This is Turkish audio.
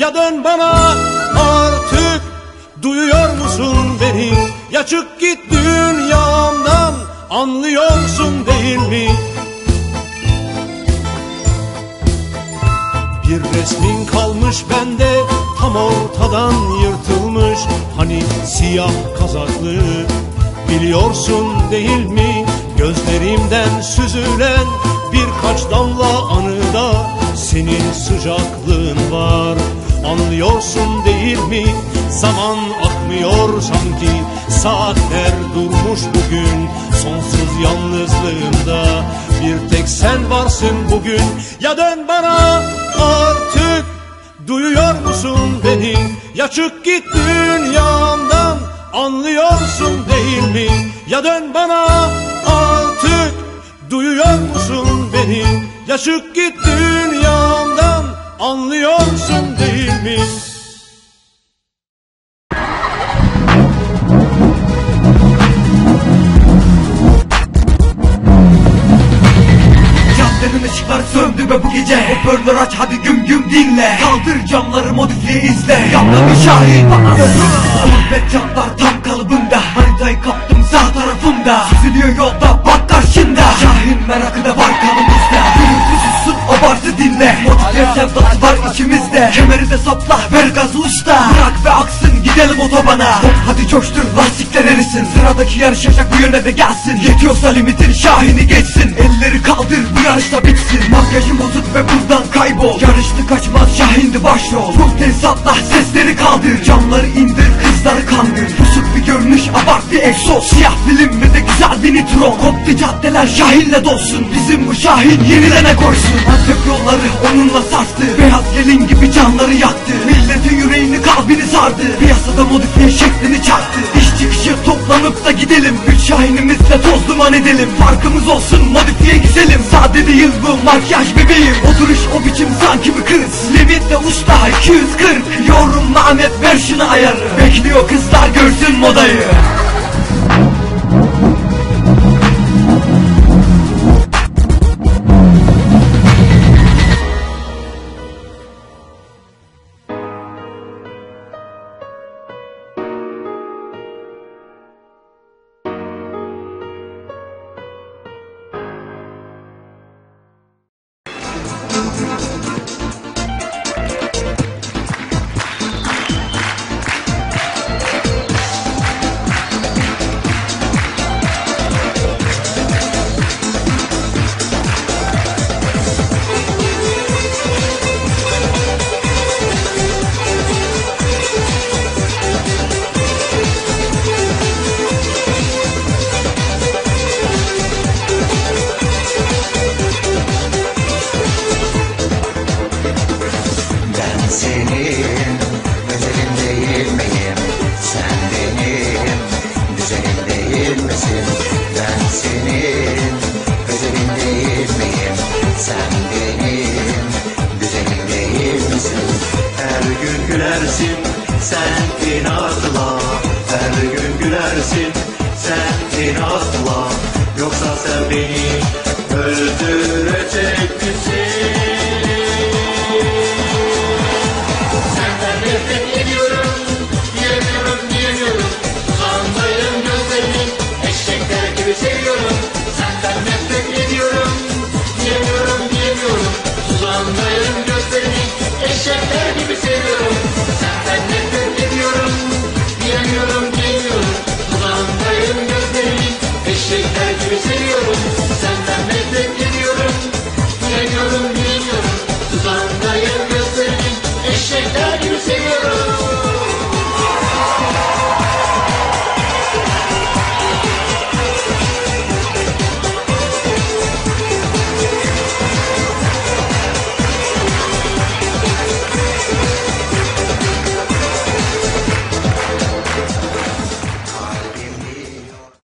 Ya dön bana artık Duyuyor musun beni? Ya çık git dünyamdan Anlıyorsun değil mi? Bir resmin kalmış bende tam ortadan yırtılmış Hani siyah kazaklı biliyorsun değil mi Gözlerimden süzülen birkaç damla anıda Senin sıcaklığın var anlıyorsun değil mi? Zaman akmıyor sanki. Saatler durmuş bugün. Sonsuz yalnızlığımda bir tek sen varsın bugün. Ya dön bana artık. Duyuyor musun beni? Ya çık git dünyamdan Anlıyorsun değil mi? Ya dön bana artık. Duyuyor musun beni? Ya çık git dünyamdan Anlıyorsun Caddenin ışıkları söndü ve bu gece. Hoparlör aç hadi güm güm dinle. Kaldır camları modifiye izle. Yaptı bir şahin bana Gurbet camlar tam kalıbında. Haritayı kaptım sağ tarafımda. Süzülüyor yolda bak karşında. Şahin merakı da var kanımızda. Gürültü sussun abartı dinle. Modifiye sevdası var içimizde. Kemeri de sapla ver gazı usta. Bırak ve aksın gidelim otobana. Hop hadi coştur lastikler erisin. Sıradaki yarışacak bu yöne de gelsin. Yetiyorsa limitin şahini geçsin. Elleri kaldır bu yarışta bitsin. Makyajın bozuk ve buradan kaybol. Yarıştı kaçmaz şahindi başrol. Full tesisatla sesleri kaldır. Camları indir kızları kandır. Pusuk bir görünüş abart bir egzoz. Siyah film ve de güzel bir nitron. Koptu caddeler şahinle dolsun. Bizim bu şahin yenilene koysun. Antep yolları onunla sarstı. Beyaz gelin gibi canları yaktı. Milletin yüreğini kalbini sardı. Piyasada modifiye şeklini çaktı İş çıkışı toplanıp da gidelim. Üç şahinimizle toz duman edelim. Farkımız olsun modifiye güzelim. Sade değil bu makyaj bebeğim. Oturuş o biçim sanki bir kız. Limitle usta 240 Yorum Ahmet ver şunu ayarı. Bekliyor kızlar görsün modayı Değil misin? Ben senin özelin değil miyim? Sen benim güzelim değil misin? Her gün gülersin sen inatla Her gün gülersin sen inatla Yoksa sen beni öldürecek misin?